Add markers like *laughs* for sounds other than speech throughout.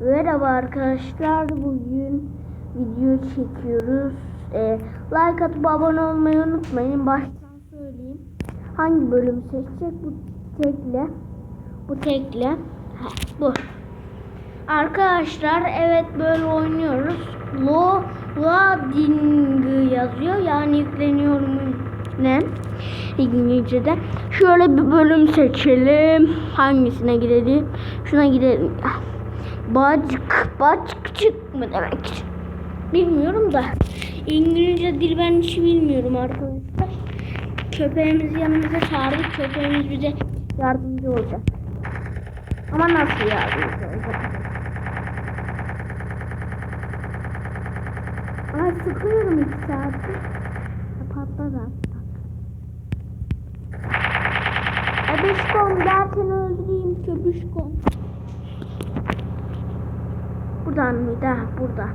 Merhaba arkadaşlar. Bugün video çekiyoruz. Ee, like atıp abone olmayı unutmayın. Baştan söyleyeyim. Hangi bölümü seçecek? Bu tekle. Bu tekle. Ha, bu. Arkadaşlar evet böyle oynuyoruz. Lo loading yazıyor. Yani yükleniyor mu ne? İngilizce'de. Şöyle bir bölüm seçelim. Hangisine gidelim? Şuna gidelim. Bacık, bacıkçık mı demek? Bilmiyorum da. İngilizce dil ben hiç bilmiyorum arkadaşlar. Köpeğimizi yanımıza çağırdık. Köpeğimiz bize yardımcı olacak. Ama nasıl yardımcı olacak? Ay sıkıyorum iki saattir. Patladı hatta. Öbüşkom gel seni öldüreyim köbüşkom. Buradan mıydı? Ha, burada.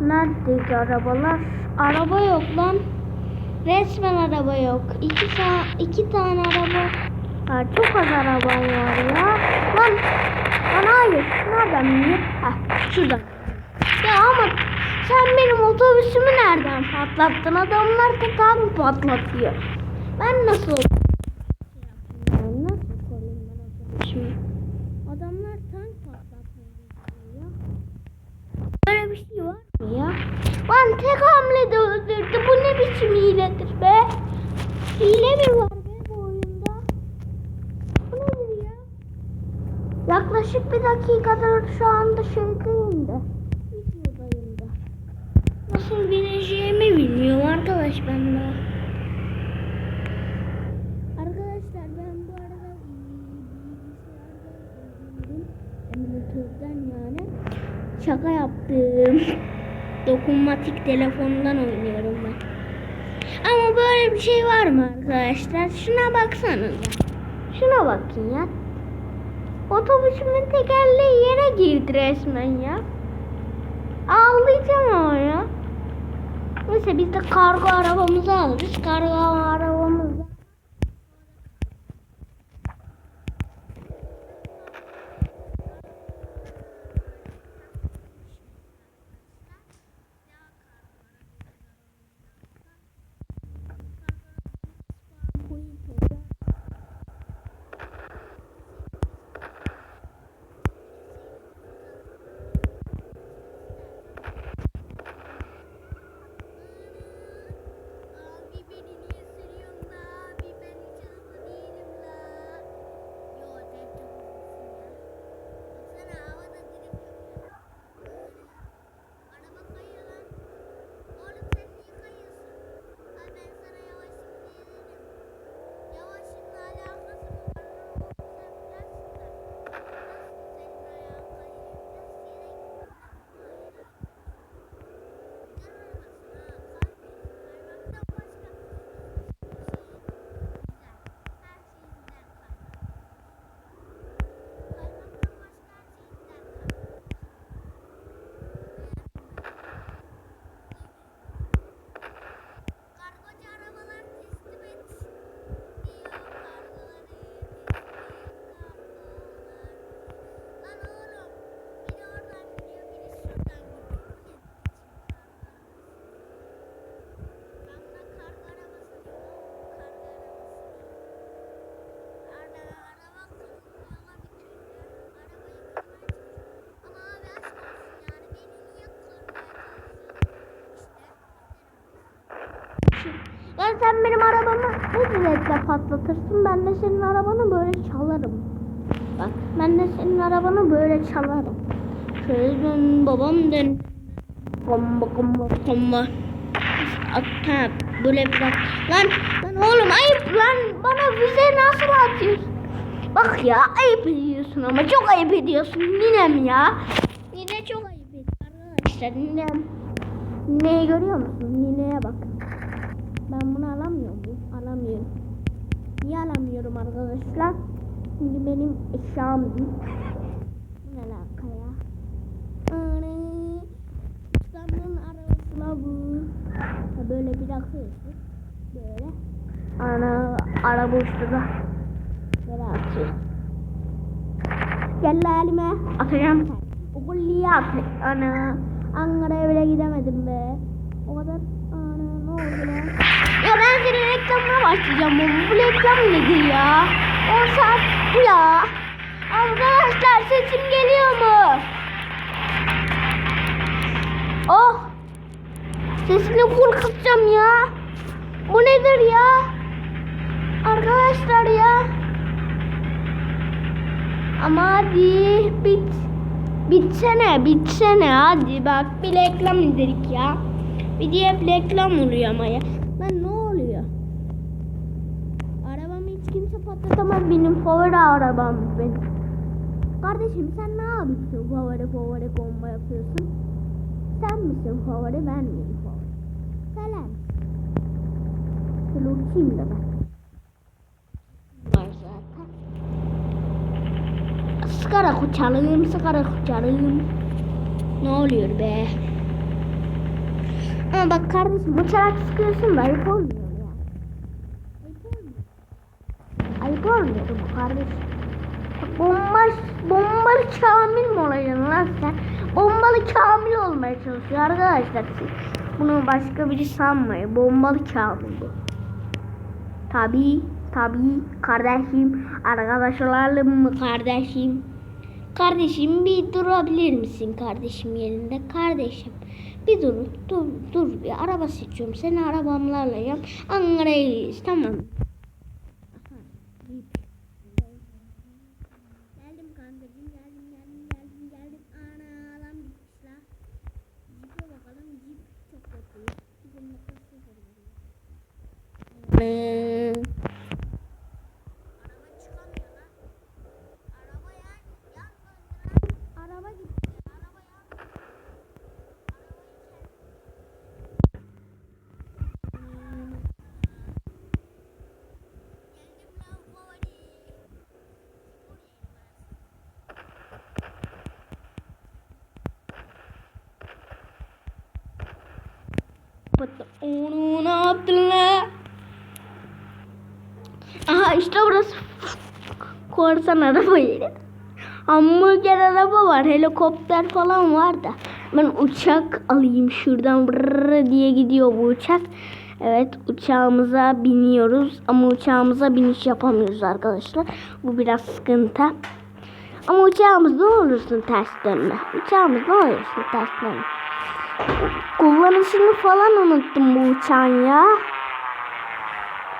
Neredeydi arabalar? Araba yok lan. Resmen araba yok. İki, sa iki tane araba var. Çok az araba var ya. Lan, lan hayır. Nereden biliyor? Ha, şuradan. Ya ama sen benim otobüsümü nereden patlattın? Adamlar da tank patlatıyor. Ben nasıl yani nasıl koyayım ben otobüsümü? Adamlar tank patlatmaya çalışıyor. Böyle bir şey var mı ya? Lan tek hamlede öldürdü. Bu ne biçim hiledir be? Hile mi var be bu oyunda? Bu nedir ya? Yaklaşık bir dakikadır şu anda şeydeyim de. Videodayım da. Nasıl bineceğimi bilmiyorum arkadaş ben daha. Arkadaşlar ben bu arada bilgisayarda emülatörden yani şaka yaptım. Dokunmatik telefondan oynuyorum ben. Ama böyle bir şey var mı arkadaşlar? Şuna baksanıza. Şuna bakın ya. Otobüsümün tekerleği yere girdi resmen ya. Ağlayacağım ama ya. Neyse biz de kargo arabamızı alırız. Kargo arabamızda benim arabamı ne zevkle patlatırsın ben de senin arabanı böyle çalarım. Bak ben de senin arabanı böyle çalarım. Şöyle babam dön. Komba komba komba. At, ha, böyle bak. Lan, lan oğlum ayıp lan bana füze nasıl atıyorsun? Bak ya ayıp ediyorsun ama çok ayıp ediyorsun ninem ya. Nine çok ayıp ediyor arkadaşlar ninem. Nineyi görüyor musun? Nineye bak. Ben bunu alamıyor muyum? Alamıyorum. Niye alamıyorum arkadaşlar? Çünkü benim eşyam değil. Ne alaka ya? İstanbul'un arabasına bu. Böyle bir akıyorsun. Böyle. Ana araba da. Böyle atıyor. gel elime. Atacağım sen. O kulliye at. Ana. Ankara'ya bile gidemedim be. O kadar. Ana ne oldu lan? Ya ben senin reklamına başlayacağım. Bu, bu reklam nedir ya? 10 saat bu ya. Arkadaşlar sesim geliyor mu? Oh. Sesini full kısacağım ya. Bu nedir ya? Arkadaşlar ya. Ama hadi bit. Bitsene bitsene hadi bak bir reklam izledik ya. Bir diye reklam oluyor ama ya. Lan ne oluyor? Arabamı hiç kimse patlatamaz benim favori arabam benim. Kardeşim sen ne yapıyorsun favori favori bomba yapıyorsun? Sen misin favori ben miyim favori? Falan. Şöyle uçayım da ben. Sıkarak uçalım, sıkarak uçalım. Ne oluyor be? Ama bak kardeşim uçarak sıkıyorsun ayıp olmuyor ya. Ayıp olmuyor. Bu kardeşim. Bomba, bombalı kamil mi olacaksın lan sen? Bombalı kamil olmaya çalışıyor arkadaşlar. Bunu başka biri sanmayın. Bombalı kamil bu. Tabi tabi kardeşim arkadaş olalım mı kardeşim? Kardeşim bir durabilir misin kardeşim yerinde? Kardeşim bir dur dur dur bir araba seçiyorum. Seni arabamla alacağım. Ankara'ya tamam mı? Geldim kankacığım geldim geldim geldim geldim. Ana lan bitmiş la. Cipe bakalım cip çok kötü. Cipin noktası Ee, Araba çıkamıyor lan. Araba yan, yan döndü lan. Araba gitti. Araba yan. Araba içeri. Geldim lan favori. Patla. Onu ne yaptın? Aha işte burası. Korsan araba yeri. Hamburger araba var. Helikopter falan var da. Ben uçak alayım şuradan diye gidiyor bu uçak. Evet uçağımıza biniyoruz ama uçağımıza biniş yapamıyoruz arkadaşlar. Bu biraz sıkıntı. Ama uçağımız ne olursun ters dönme. Uçağımız ne olursun ters dönme. Kullanışını falan unuttum bu uçağın ya.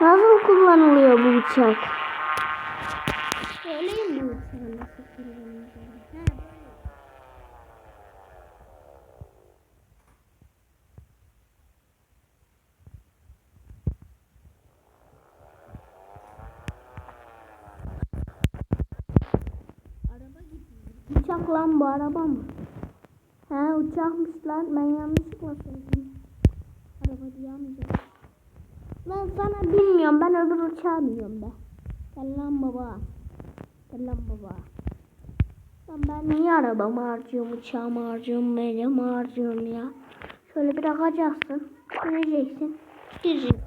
Nasıl kullanılıyor bu uçak? Söyleyeyim mi uçağın nasıl gidiyor. Uçak lan bu araba mı? He uçakmış lan ben yanlışlıkla söyledim. Araba diyemeyeceğim. Ben sana bilmiyorum ben öbür uçağa biniyorum be. Gel lan baba. Gel lan baba. Lan ben niye arabamı harcıyorum, uçağımı harcıyorum, benim harcıyorum ya. Şöyle bir bakacaksın. Göreceksin. Gireceksin.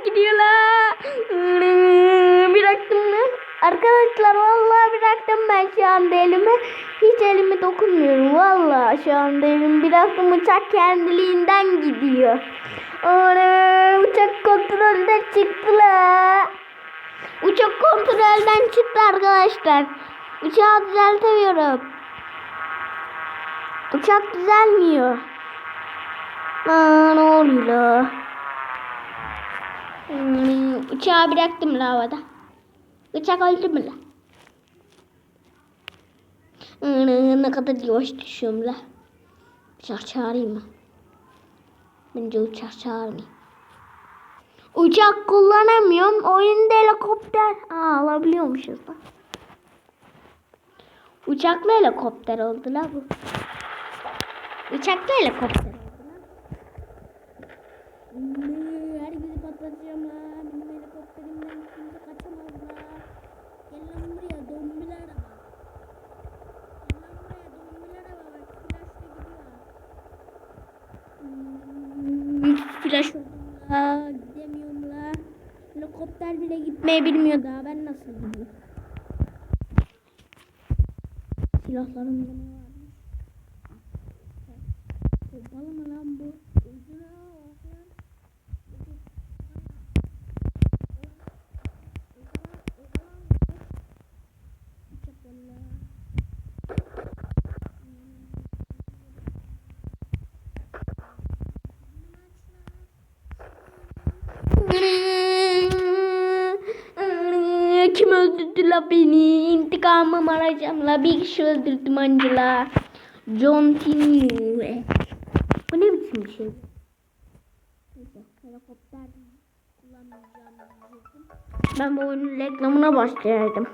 Uçak gidiyor la. Bıraktım mı? Arkadaşlar vallahi bıraktım ben şu anda elime. Hiç elimi dokunmuyorum vallahi şu anda elim bıraktım uçak kendiliğinden gidiyor. Ana uçak kontrolden çıktı la. Uçak kontrolden çıktı arkadaşlar. Uçağı düzeltemiyorum. Uçak düzelmiyor. Aa, ne oluyor? Hmm, uçağı bıraktım la havada. Uçak öldü mü la? Hmm, ne kadar yavaş düşüyorum la. Uçak çağırayım mı? Bence uçak çağırmayayım. Uçak kullanamıyorum. Oyunda helikopter. Aa alabiliyormuşuz da. Uçakla helikopter oldu la bu. Uçakla helikopter oldu la. Herkesi patlatacağım la. Benim helikopterimden kimse kaçamaz la. Gel lan buraya dombil araba. Gel lan buraya dombil araba bak. Flash oldum la. Gidemiyorum la. Helikopter bile gitmeyi bilmiyor daha. Ben nasıl gideyim? Silahlarımda ne varmış? Pompalı mı lan bu? Ucuna bak lan. Kim öldürdü la beni? İntikamımı arayacağım la. Bir kişi öldürdüm Angela. John Tinue. Bu ne biçim bir şey? Helikopter. Ben bu oyunun reklamına başlayaydım.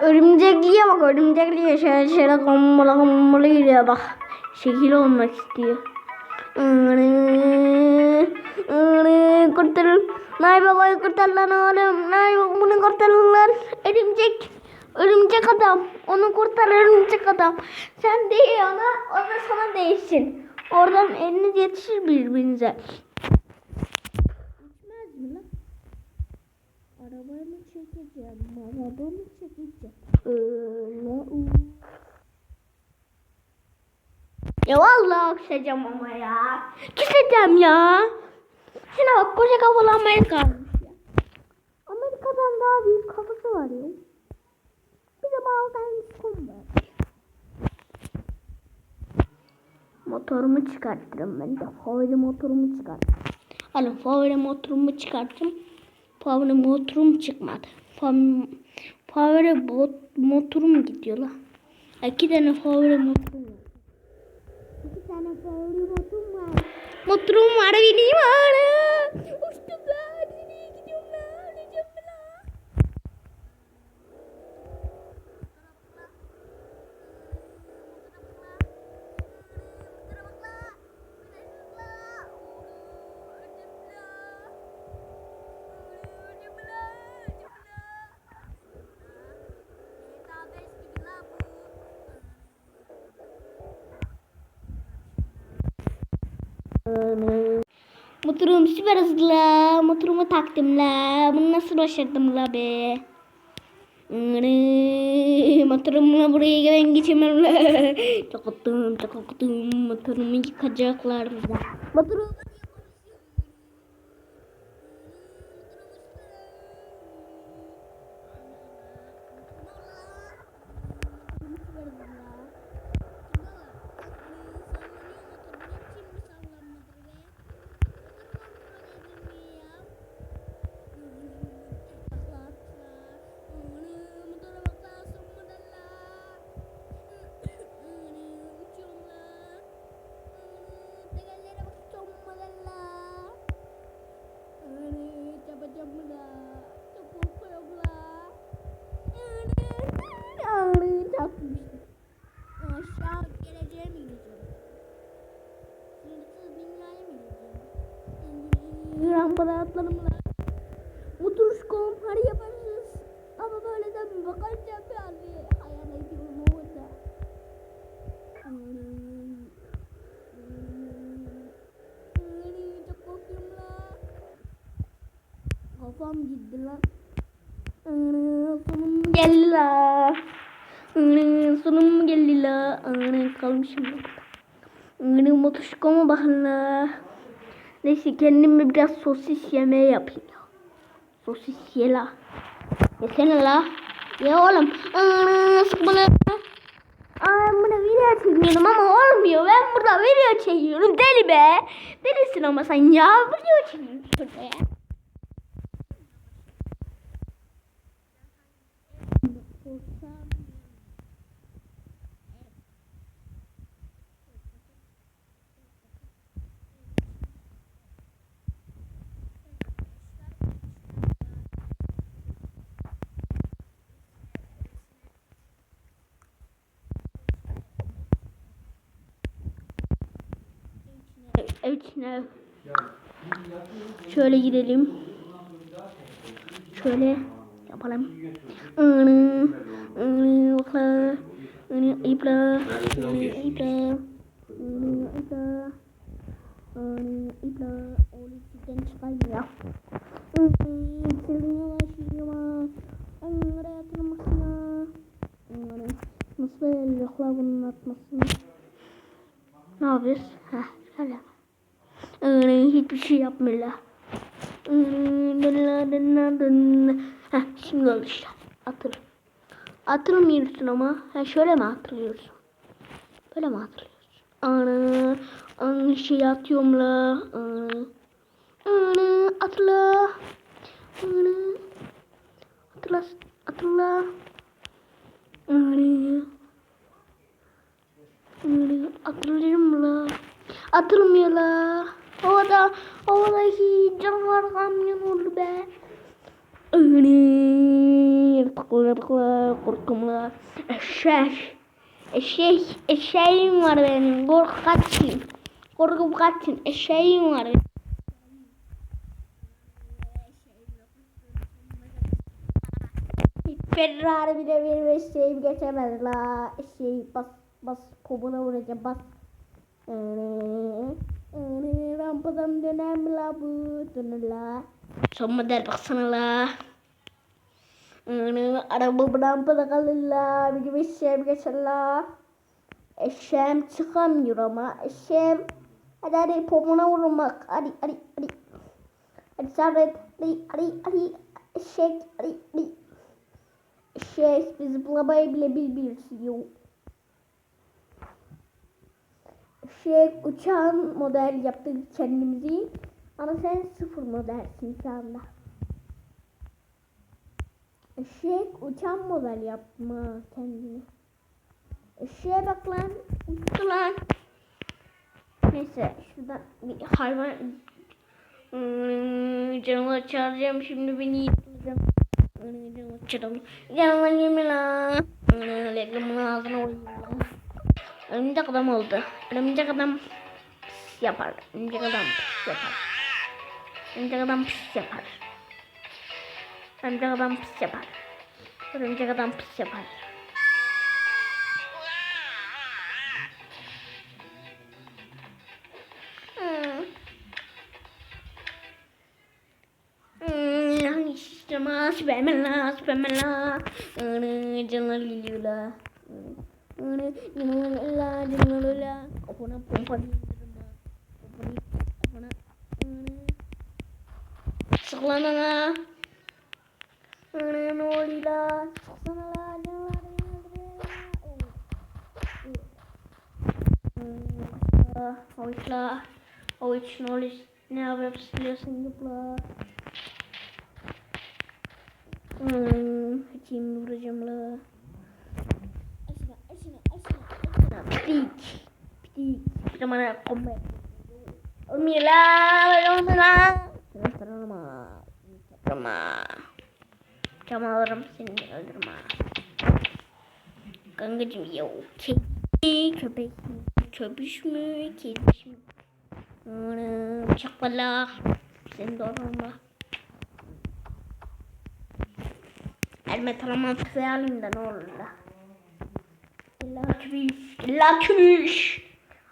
Örümcekliğe bak örümcekliğe şöyle şöyle kombala kombala giriyor bak. Şekil olmak istiyor. Kurtarın. Nay babayı kurtar lan oğlum. Nay bunu kurtarın lan. Örümcek. Örümcek adam. Onu kurtar örümcek adam. Sen değil ona. O da sana değişsin. Oradan eliniz yetişir birbirinize. Gitmez mi lan? Arabayı mı çekeceğim? Araba mı çekeceğim? Öyle Ya vallahi küseceğim ama ya. Küseceğim ya. Şuna bak koca kafalı Amerika almış ya. Amerika'dan daha büyük kafası var ya. Bir de bağlı kum var. Motorumu çıkartırım ben de. Favori motorumu çıkartırım. Hani favori motorumu çıkarttım. Favori motorum çıkmadı. Favori, favori bot, motorum gidiyor la. İki tane favori motorum var. İki tane favori motorum var. Motorum var benim Motorum süper hızlı. Motorumu taktım la. Bunu nasıl başardım la be? Motorumla buraya ben geçemem la. *laughs* Çok attım, çok attım. Motorumu yıkacaklar bize. Motorum. Hmm, Sonum geldi la. Sonum geldi la. Kalmışım burada. Motuşkoma bakın la. Neyse kendime biraz sosis yemeği yapayım. ya. Sosis ye la. Yesene la. Ye oğlum. Sıkma video çekiyorum ama olmuyor. Ben burada video çekiyorum. Deli be. Delisin ama sen ya. Video çekiyorsun şurada ya. Evet şöyle gidelim. Şöyle yapalım. Iını, ını, bakla, ını, ipla, ını, ipla, ını, ipla, ını, ipla. Oğlum sizden çıkarmıyor. Iını, sildiğine başlıyor. Iını, oraya atılmasına. Iını, Nasıl yokla bunun atmasını? Ne yapıyoruz? Heh, şöyle. Iını, hiçbir şey yapmıyorlar. Heh, şimdi oldu işte. Atıl. Atılmıyorsun ama. Ha, şöyle mi atılıyorsun? Böyle mi atılıyorsun? Ana. Ana şey atıyorum la. Ana. Ana. Atla. Ana. Atla. Atla. Ana. Ana. Atılıyorum la. Atılmıyor la. Havada, havadaki canavar kamyon oldu be. Öyle bakla bakla korkumla. Eşek. Eşek. Eşeğim var benim. Korku kaçın. Korku kaçın. Eşeğim var. Ferrari bile bir eşeğim geçemez la. Eşeği bas bas pomuna vuracağım bas. Öyle. Rampadan dönem la bu la. Son model baksana la. Araba rampada kalır la. Bir eşeğim geçer la. Eşeğim çıkamıyor ama eşeğim. Hadi hadi pomuna vurmak. Hadi hadi hadi. Hadi sabret. Hadi hadi hadi. Eşek hadi hadi. Eşek biz zıplamayı bile bilmiyoruz. Şey uçağın model yaptık kendimizi. Ama sen sıfır modelsin şu anda. Eşek uçan model yapma kendini. Eşeğe bak lan. Uçtu lan. Neyse şuradan bir hayvan Hmm, canımı çağıracağım şimdi beni yiyeceğim. Canımı çağıracağım. Canımı yeme lan. Hmm, Reklamın ağzına oynuyor. Örümcek adam oldu. Örümcek adam pis yapar. Örümcek adam pis yapar. Örümcek adam pis yapar. Örümcek adam pis yapar. Örümcek adam pis yapar. Hmm. Hmm, işte mas la, la. Hmm, Canlar geliyor la. Hmm. Janganlah, janganlah. Apa nak pompa ni? Apa ni? Apa nak? Sekolah mana? Mana noli lah? Sana lah, janganlah. Oish lah. Oish noli. Ne haber biliyorsun yapla. Hmm, içim vuracağım la. Pik. Pik. Kita mana combat. Mila, Mila. Terima. Terima. Cama alırım seni öldürme. Kankacım ya kedi köpek mi? Köpüş mü? Kediş mi? Ana, Bıçakla. Seni doğrama. Elime tamam da ne olur da. Lakmış. Lakmış.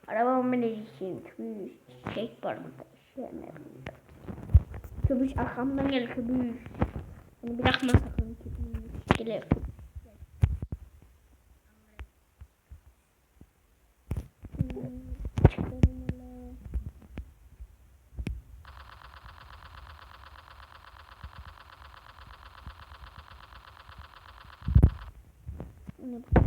Arabamı ne diyeyim? Kömüş. Çek parmağı. Sevmiyorum. Kömüş arkamdan gel kömüş. Beni bırakma sakın kömüş. Gelir. Thank you.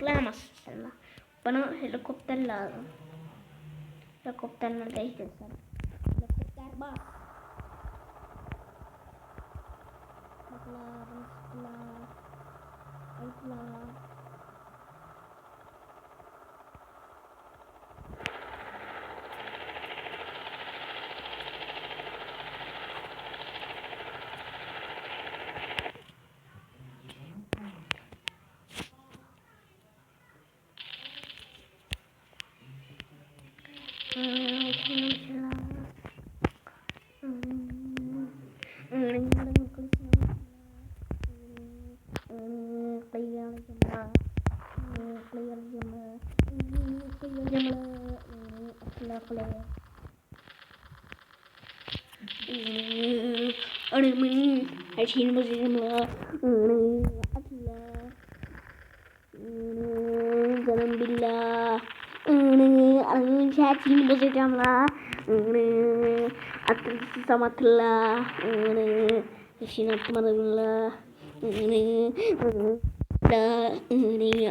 Zıplayamazsın sen la. Bana helikopter lazım. Sen. Helikopter Atin bozulma. Atla. Canım billah. Atin bozulma. Atılsızam atla. Yaşını atmadım la. La.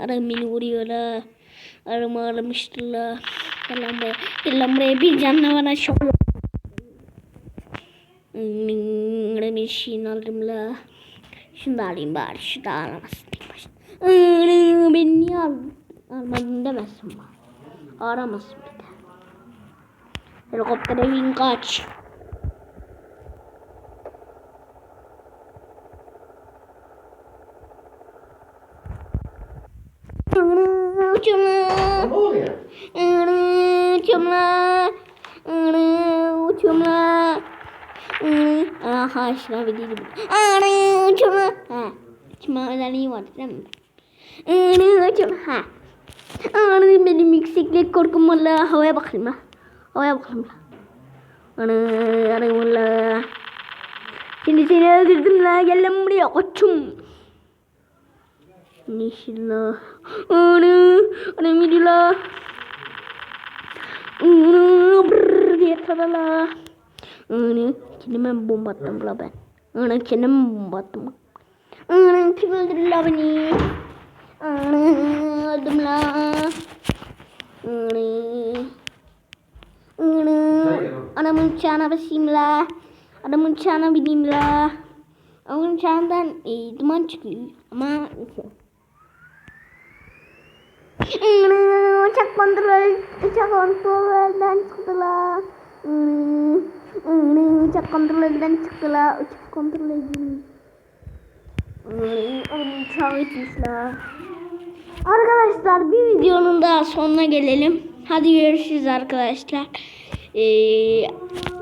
Arım beni vuruyor la. Arımı aramıştı la. Gel lan buraya. Gel lan buraya bir canlı şok bir şeyini aldım da alayım bari. Şu da aramasın tek niye al almadın demesin bana. Aramasın bir de. Helikoptere bin kaç. Uçum la. Ne oluyor? Uçum la. Uçum la. Aha şuna bir değilim. Uçma. Ha. Uçma özelliği var değil mi? Uçma. Ha. Ana benim yükseklik korkum valla. Havaya bakayım la. Havaya bakayım la. Ana ana valla. Şimdi seni öldürdüm la. Gel lan buraya koçum. Nişilla. Ana. Ana midi la. Ana. Brrr diye tada Ana. Kendime bomba attım la ben. Ana kendime bomba attım. Ana kim öldürdü la beni? Ana öldüm la. Ana. Ana. Adamın uçağına basayım la. Adamın uçağına bineyim la. Adamın uçağından e, çıkıyor. Ama uçak kontrol, uçak kontrolden çıktı la. Ana. Ana, uçak kontrolden çıktı la. Uçak kontrol Oğlum uçağı gitmiş la. Arkadaşlar bir videonun daha sonuna gelelim. Hadi görüşürüz arkadaşlar. Ee,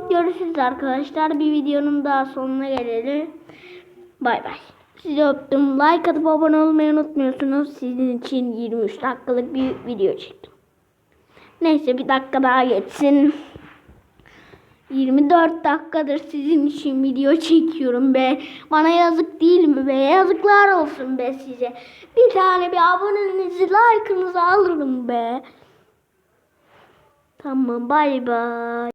görüşürüz arkadaşlar. Bir videonun daha sonuna gelelim. Bay bay. Sizi öptüm. Like atıp abone olmayı unutmuyorsunuz. Sizin için 23 dakikalık bir video çektim. Neyse bir dakika daha geçsin. 24 dakikadır sizin için video çekiyorum be. Bana yazık değil mi be? Yazıklar olsun be size. Bir tane bir abonenizi, like'ınızı alırım be. Tamam bay bay.